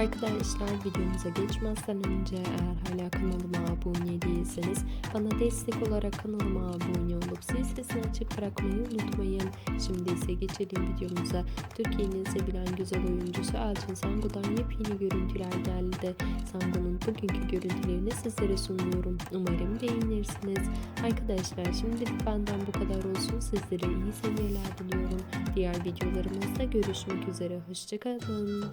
Arkadaşlar videomuza geçmezden önce eğer hala kanalıma abone değilseniz bana destek olarak kanalıma abone olup zil sesini açık bırakmayı unutmayın. Şimdi ise geçelim videomuza. Türkiye'nin sevilen güzel oyuncusu Elçin Sango'dan yepyeni görüntüler geldi. Sango'nun bugünkü görüntülerini sizlere sunuyorum. Umarım beğenirsiniz. Arkadaşlar şimdilik benden bu kadar olsun. Sizlere iyi seyirler diliyorum. Diğer videolarımızda görüşmek üzere. Hoşçakalın.